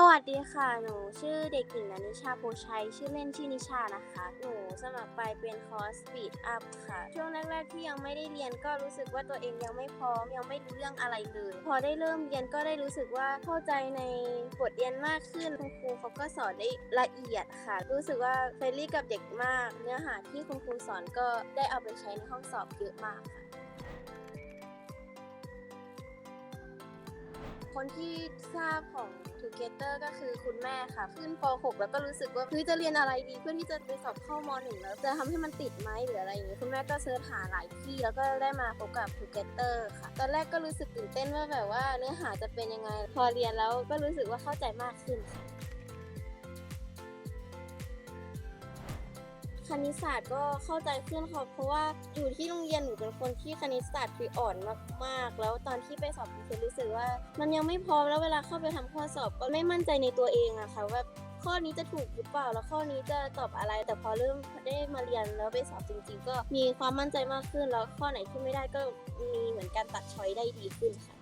สวัสดีค่ะ หนูชื่อเด็กหญิงนันนิชาโพชัย ชื่อเล่นชื่อนิชานะคะ หนูสมัครไปเป็นคอร์ส Speed Up ค่ะ ช่วงแรก ๆ ที่ยังไม่ได้เรียนก็รู้สึกว่าตัวเองยังไม่พร้อม ยังไม่รู้เรื่องอะไรเลย พอได้เริ่มเรียนก็ได้รู้สึกว่าเข้าใจในบทเรียนมากขึ้น คุณครูเขาก็สอนได้ละเอียดค่ะ รู้สึกว่าเฟรนลี่กับเด็กมาก เนื้อหาที่คุณครูสอนก็ได้เอาไปใช้ในห้องสอบเยอะมากค่ะ คนที่ทราบของ Together ก็คือคุณแม่ค่ะ ขึ้นป .6 แล้วก็รู้สึกว่าเฮ้ยจะเรียนอะไรดีเพื่อที่จะไปสอบเข้าม .1 แล้วจะทำให้มันติดไหมหรืออะไรอย่างนี้คุณแม่ก็เสิร์ชหาหลายที่แล้วก็ได้มาพบกับ Together ค่ะตอนแรกก็รู้สึกตื่นเต้นว่าแบบว่าเนื้อหาจะเป็นยังไง พอเรียนแล้วก็รู้สึกว่าเข้าใจมากขึ้นค่ะ คณิตศาสตร์ก็เข้าใจขึ้นค่ะเพราะว่าอยู่ที่โรงเรียนหนูเป็นคนที่คณิตศาสตร์คืออ่อนมากๆ แล้วตอนที่ไปสอบพิเรู้สึกว่า มันยังไม่พร้อมแล้วเวลาเข้าไปทำข้อสอบก็ไม่มั่นใจในตัวเองอะค่ะว่าข้อนี้จะถูกหรือเปล่าแล้วข้อนี้จะตอบอะไร แต่พอเริ่มได้มาเรียนแล้วไปสอบจริง ๆ ก็มีความมั่นใจมากขึ้นแล้วข้อไหนที่ไม่ได้ก็มีเหมือนการตัดช้อยได้ดีขึ้นค่ะ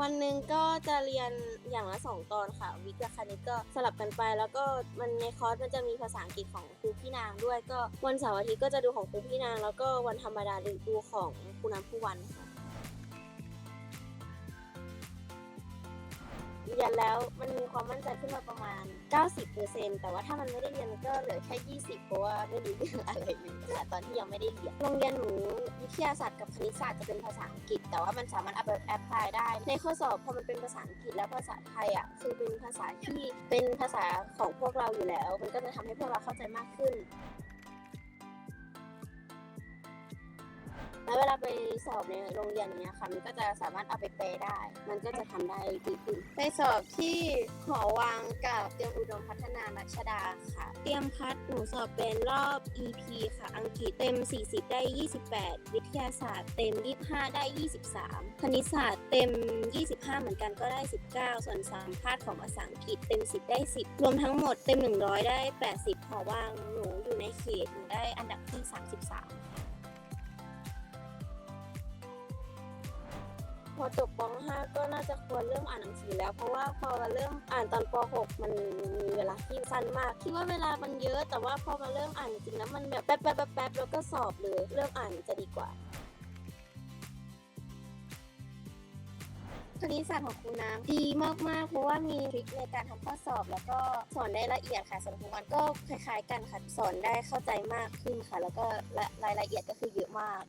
วันหนึ่งก็จะเรียนอย่างละสองตอนค่ะ วิทย์กับคณิตก็สลับกันไป แล้วก็มันในคอร์สมันจะมีภาษาอังกฤษของครูพี่นางด้วย ก็วันเสาร์อาทิตย์ก็จะดูของครูพี่นาง แล้วก็วันธรรมดาดูของครูน้ำผู้วันค่ะ เรียนแล้วมันมีความมั่นใจขึ้นมาประมาณ 90%แต่ว่าถ้ามันไม่ได้เรียนมันก็เหลือแค่ 20 เพราะว่าไม่รู้เรื่องอะไรเลยค่ะตอนที่ยังไม่ได้เรียน โรงเรียนหนูวิทยาศาสตร์กับคณิตศาสตร์จะเป็นภาษาอังกฤษ แต่ว่ามันสามารถเอาไปแอพพลายได้ ในข้อสอบพอมันเป็นภาษาอังกฤษแล้วภาษาไทยอะคือเป็นภาษาที่เป็นภาษาของพวกเราอยู่แล้ว มันก็จะทำให้พวกเราเข้าใจมากขึ้น แล้วเวลาไปสอบในโรงเรียนเนี้ยค่ะมันก็จะสามารถเอาไปแปลได้ มันก็จะทำได้ดีขึ้นไปสอบที่หอวังกับเตรียมอุดมพัฒนารัชดาค่ะ เตรียมพัดหนูสอบเป็นรอบ EP ค่ะอังกฤษเต็ม 40 ได้ 28 วิทยาศาสตร์เต็ม 25 ได้ 23 คณิตศาสตร์เต็ม 25 เหมือนกันก็ได้ 19 ส่วนสัมภาษณ์ของภาษาอังกฤษเต็ม 10 ได้ 10 รวมทั้งหมดเต็ม 100 ได้ 80หอวังหนูอยู่ในเขตหนูได้อันดับที่ 33 พอจบป .5 ก็น่าจะควรเริ่มอ่านหนังสือแล้ว เพราะว่าพอมาเริ่มอ่านตอนป .6 มันมีเวลาที่สั้นมากคิดว่าเวลามันเยอะ แต่ว่าพอมาเริ่มอ่านจริงๆแล้วมันแบบแป๊บแป๊บแป๊บแป๊บแล้วก็สอบเลยเริ่มอ่านจะดีกว่าคณิตศาสตร์ของครูน้ำดีมากๆ เพราะว่ามีทริคในการทำข้อสอบ แล้วก็สอนได้ละเอียดค่ะสำหรับครูวันก็คล้ายๆ กันค่ะสอนได้เข้าใจมากขึ้นค่ะ แล้วก็รายละเอียดก็คือเยอะมาก